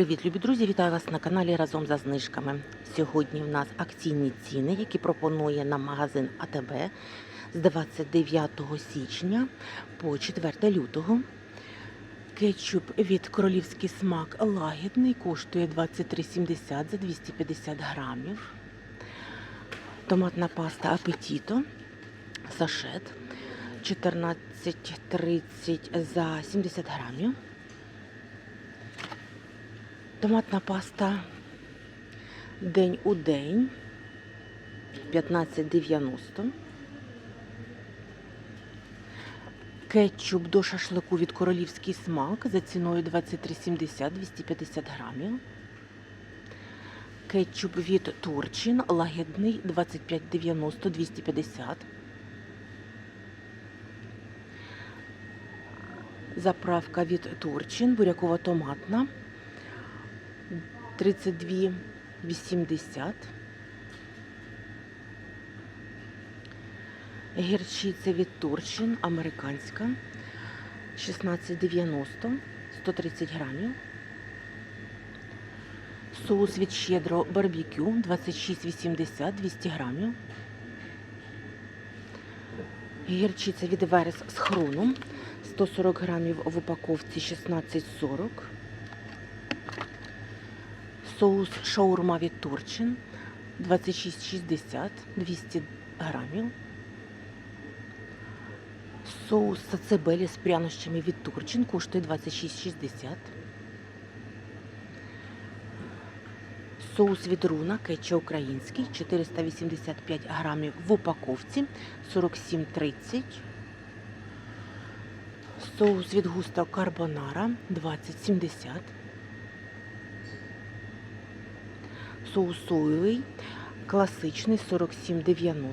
Привіт, любі друзі! Вітаю вас на каналі разом за знижками. Сьогодні в нас акційні ціни, які пропонує нам магазин АТБ з 29 січня по 4 лютого. Кетчуп від королівський смак лагідний коштує 23,70 за 250 грамів. Томатна паста апетіто сашет 14,30 за 70 грамів. Томатна паста день у день 15,90. Кетчуп до шашлику від королівський смак за ціною 23,70 250 грамів. Кетчуп від Турчин лагідний 25,90 250. Заправка від Турчин бурякова томатна 32,80. Гірчиця від Турчин американська 16,90 130 грамів. Соус від щедро барбекю 26,80 200 грамів. Гірчиця від Верес з хроном 140 грамів в упаковці 16,40. Соус шаурма від Турчин 26,60 200 грамів. Соус сацебелі з прянощами від Турчин коштує 26,60. Соус від руна кетча український 485 грамів в упаковці 47,30. Соус від густо карбонара 20,70. Соус соєвий класичний 47,90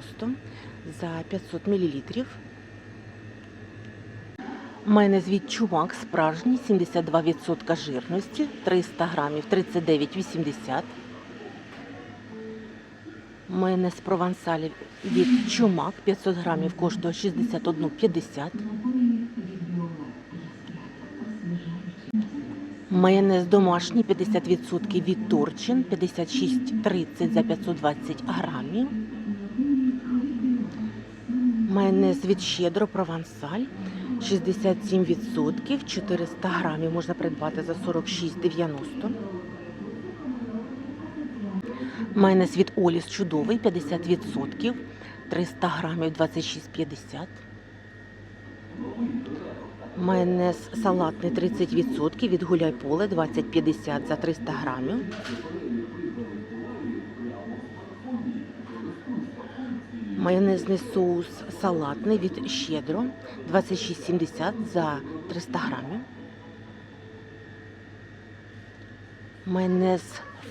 за 500 мл. Майонез від чумак справжній 72% жирності 300 грамів 39,80. Майонез провансаль від чумак 500 грамів коштує 61,50. Майонез домашній 50% від Турчин 56,30 за 520 грамів. Майонез від щедро провансаль 67%, 400 грамів можна придбати за 46,90. Майонез від Оліс чудовий 50%, 300 грамів 26,50. Майонез салатний 30% від гуляй поле 20,50 за 300 грамів. Майонезний соус салатний від щедро 26,70 за 300 грамів. Майонез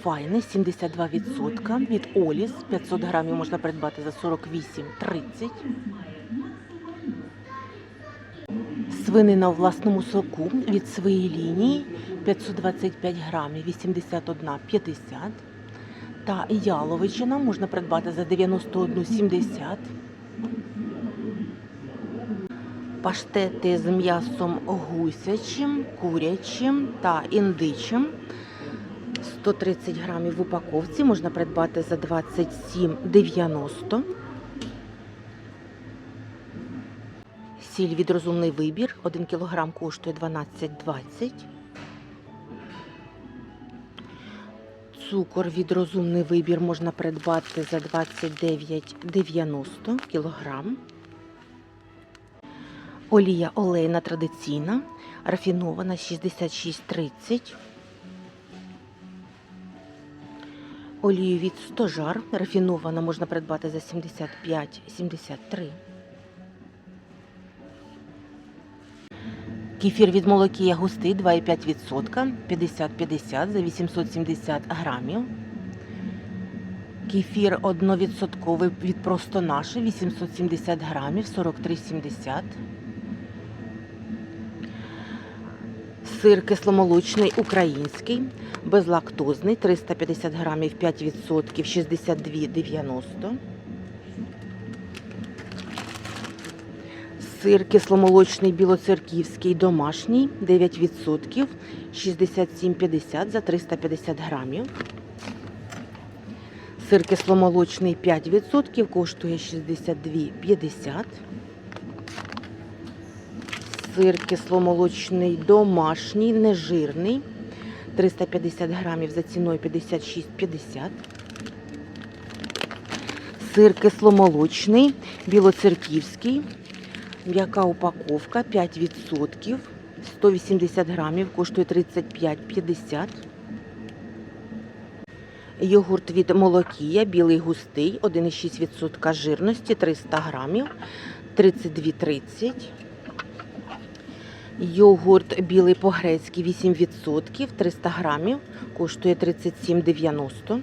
файний 72% від Оліс 500 грамів можна придбати за 48,30. Свинина у власному соку від своєї лінії 525 грамів 81,50. Та яловичина можна придбати за 91,70. Паштети з м'ясом гусячим, курячим та індичим. 130 грамів в упаковці можна придбати за 27,90. Сіль від розумний вибір 1 кг коштує 12,20. Цукор від розумний вибір можна придбати за 29,90 кг. Олія олейна традиційна, рафінована 66,30. Олію від стожар рафінована можна придбати за 75,73. Кефір від молокія густий 2,5%, 50-50 за 870 грамів. Кефір 1% від просто наше 870 грамів 43,70. Сир кисломолочний український, безлактозний 350 грамів 5%, 62,90. Сир кисломолочний білоцерківський домашній 9%, 67,50 за 350 грамів. Сир кисломолочний 5% коштує 62,50. Сир кисломолочний домашній, нежирний. 350 грамів за ціною 56,50. Сир кисломолочний, білоцерківський. М'яка упаковка? 5%. 180 грамів, коштує 35,50. Йогурт від Молокія, білий густий, 1,6% жирності, 300 грамів, 32,30. Йогурт білий по-грецьки. 8%, 300 грамів, коштує 37,90.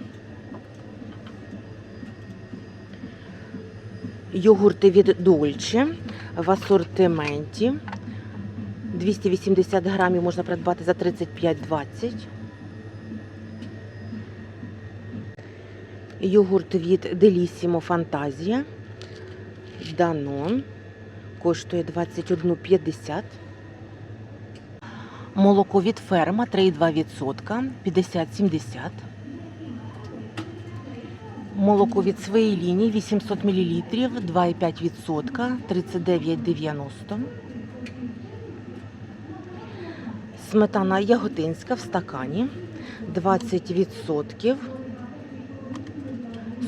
Йогурти від Дольче в асортименті. 280 грамів можна придбати за 35,20. Йогурт від Делісімо Фантазія. Данон. Коштує 21,50. Молоко від ферма 3,2%, 50-70. Молоко від своєї лінії 800 мл, 2,5%, 39,90. Сметана яготинська в стакані 20%,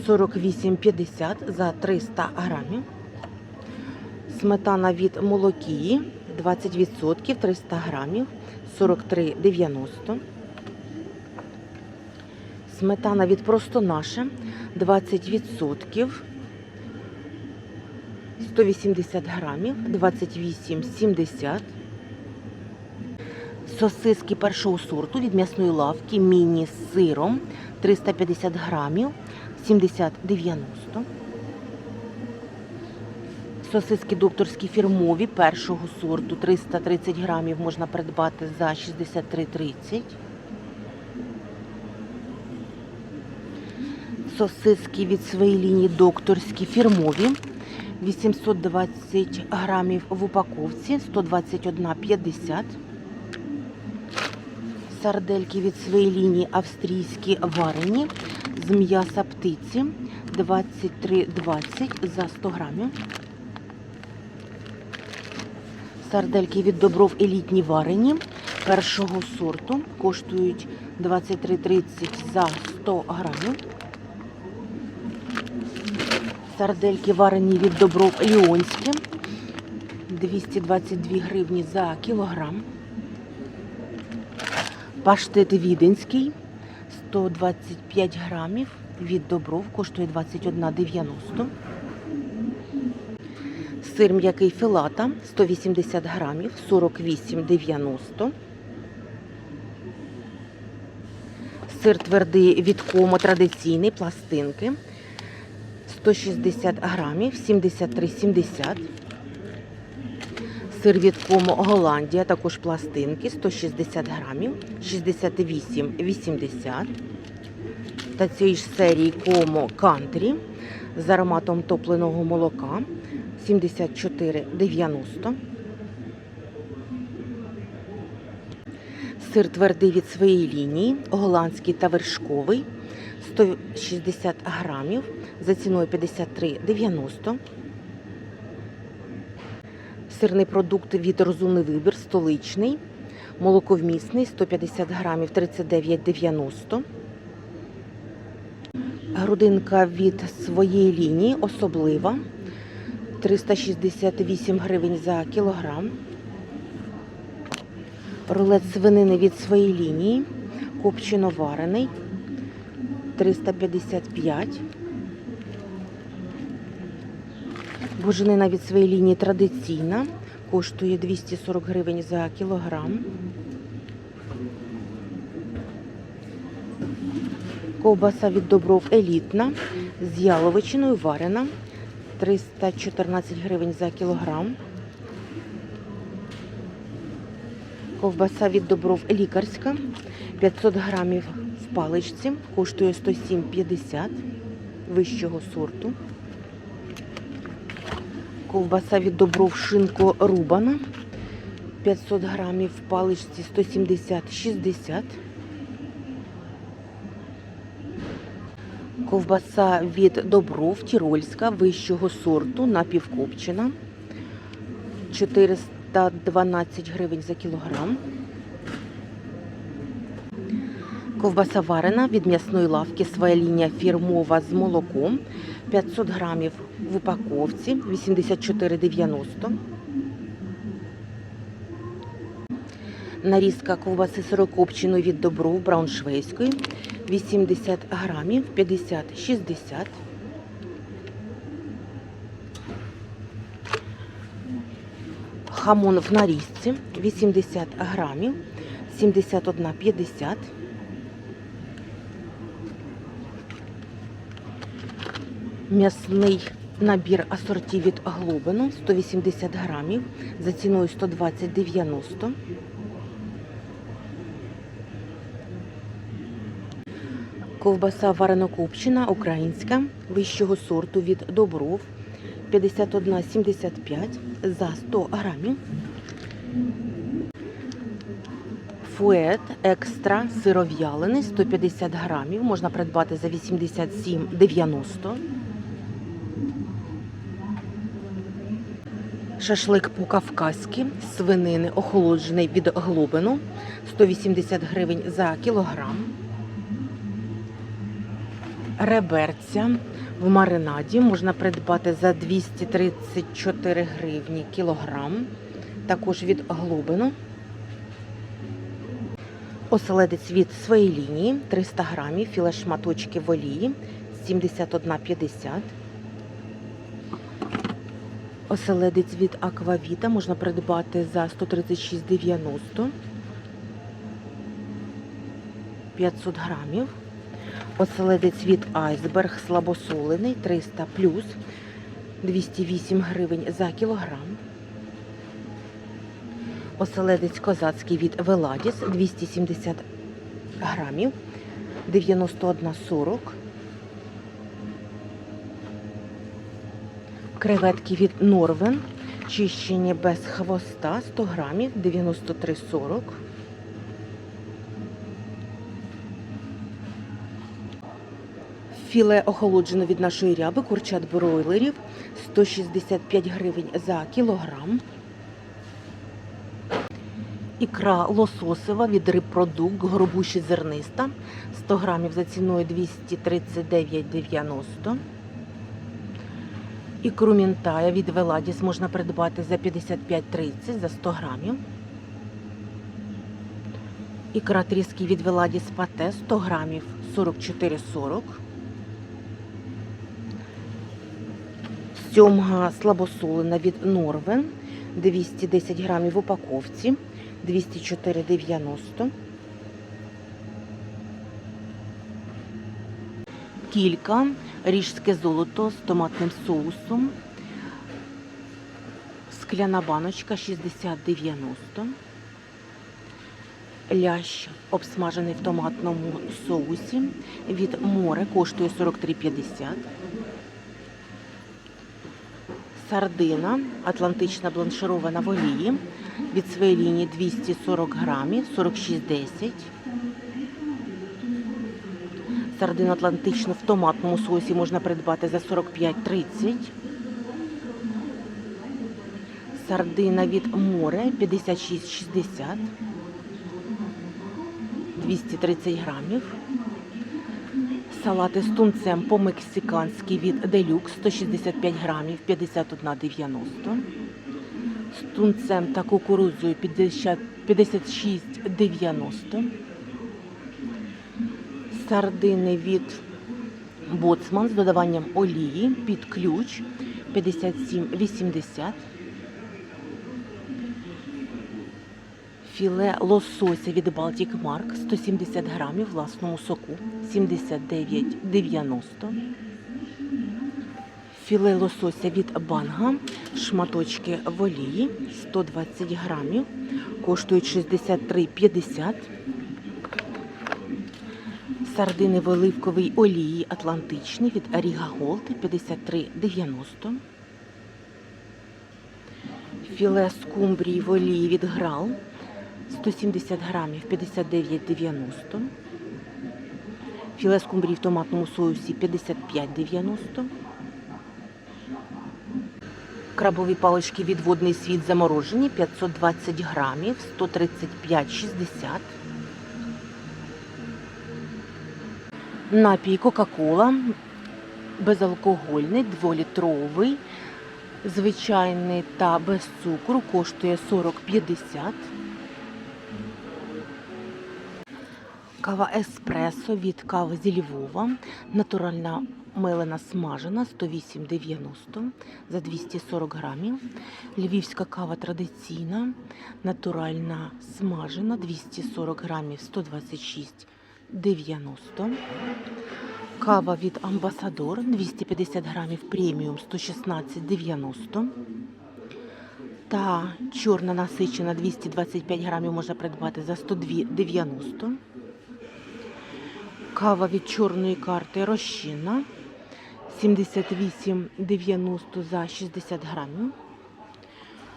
48,50 за 300 грамів. Сметана від молокії 20%, 300 грамів, 43,90. Сметана від просто наше 20%, 180 грамів, 28,70. Сосиски першого сорту від м'ясної лавки міні з сиром 350 грамів, 70,90. Сосиски докторські фірмові першого сорту 330 грамів можна придбати за 63,30. Сосиски від своєї лінії докторські фірмові 820 грамів в упаковці 121,50. Сардельки від своєї лінії австрійські варені з м'яса птиці 23,20 за 100 грамів. Сардельки від Добров елітні варені першого сорту коштують 23,30 за 100 грамів. Сардельки варені від Добров Ліонські 222 гривні за кілограм. Паштет віденський 125 грамів від Добров коштує 21,90. Сир м'який філата 180 грамів 48,90. Сир твердий від комо традиційний пластинки 160 грамів 73,70. Сир від комо Голландія, також пластинки 160 грамів 68,80. Та цієї ж серії комо кантрі з ароматом топленого молока 74,90. Сир твердий від своєї лінії, голландський та вершковий 160 грамів за ціною 53,90. Сирний продукт від розумний вибір, столичний, молоковмісний 150 грамів 39,90. Грудинка від своєї лінії особлива 368 гривень за кілограм. Рулет свинини від своєї лінії, копчено варений 355. Буженина від своєї лінії традиційна, коштує 240 гривень за кілограм. Ковбаса від Добров елітна з яловичиною варена 314 гривень за кілограм. Ковбаса від Добров лікарська 500 грамів в паличці, коштує 107,50 вищого сорту. Ковбаса від добров шинко рубана. 500 грамів в паличці 170-60. Ковбаса від добров тірольська вищого сорту напівкопчена. 412 гривень за кілограм. Ковбаса варена від м'ясної лавки своя лінія фірмова з молоком. 500 грамів в упаковці 84,90. Нарізка ковбаси сирокопченої від добров брауншвейської 80 грамів 50-60. Хамон в нарізці 80 грамів 71,50. М'ясний набір асорті від Глобину 180 грамів за ціною 120,90. Ковбаса варено-копчена українська вищого сорту від Добров 51,75 за 100 грамів. Фует екстра сиров'ялений 150 грамів. Можна придбати за 87,90. Шашлик по-кавказьки свинини охолоджений від глобину 180 гривень за кілограм. Реберця в маринаді можна придбати за 234 гривні кілограм. Також від глобину. Оселедець від своєї лінії 300 грамів, філе шматочки в олії 71,50. Оселедець від Аквавіта можна придбати за 136,90. 500 грамів. Оселедець від Айсберг слабосолений 300 плюс 208 гривень за кілограм. Оселедець козацький від Веладіс 270 грамів 91,40. Креветки від Норвен чищені без хвоста 100 грамів 93,40. Філе охолоджено від нашої ряби, курчат бройлерів 165 гривень за кілограм. Ікра лососева від рибпродукт, горбуші зерниста 100 грамів за ціною 239,90. Ікру мінтая від Веладіс можна придбати за 55,30 за 100 грамів. Ікра тріски від Веладіс пате 100 грамів 44,40. Сьомга слабосолена від Норвен 210 грамів в упаковці 204,90. Кілька ріжське золото з томатним соусом. Скляна баночка 60,90. Лящ обсмажений в томатному соусі від море коштує 43,50. Сардина атлантична бланширована в олії від своєї лінії 240 грамів 46,10. Сардину атлантичну в томатному соусі можна придбати за 45,30. Сардина від море 56,60. 230 грамів. Салати з тунцем по-мексиканськи від Делюкс 165 грамів 51,90. З тунцем та кукурудзою 56,90. Сардини від Боцман з додаванням олії під ключ 57,80. Філе лосося від Baltic Mark 170 грамів власному соку 79,90. Філе лосося від банга, шматочки в олії 120 грамів, коштують 63,50. Сардини в оливковій олії Атлантичні від Ріга Голд 53,90. Філе скумбрії в олії від Грал 170 грамів 59,90. Філе скумбрії в томатному соусі 55,90. Крабові палички від водний світ заморожені 520 грамів 135,60. Напій Кока-Кола безалкогольний, дволітровий, звичайний та без цукру коштує 40,50. Кава еспресо від кави зі Львова. Натуральна мелена смажена 108,90 за 240 грамів. Львівська кава традиційна, натуральна смажена 240 грамів 126,90. Кава від Амбасадор 250 грамів преміум 116,90. Та чорна насичена 225 грамів можна придбати за 102,90. Кава від чорної карти розчинна 78,90 за 60 грамів.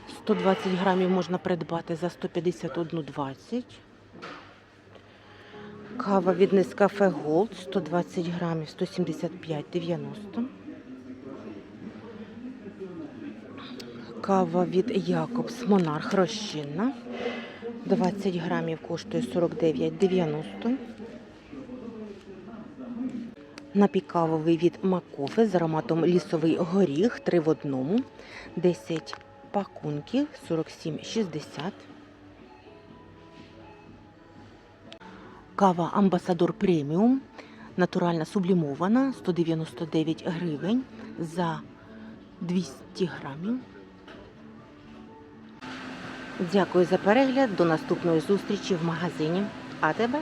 120 грамів можна придбати за 151,20. Кава від Нескафе Голд 120 грамів 175,90. Кава від Якобс Монарх розчинна. 20 грамів коштує 49,90. Напікавовий від Макофе з ароматом лісовий горіх 3 в одному. 10 пакунків 47,60. Кава Амбасадор преміум. Натуральна сублімована 199 гривень за 200 грамів. Дякую за перегляд. До наступної зустрічі в магазині АТБ.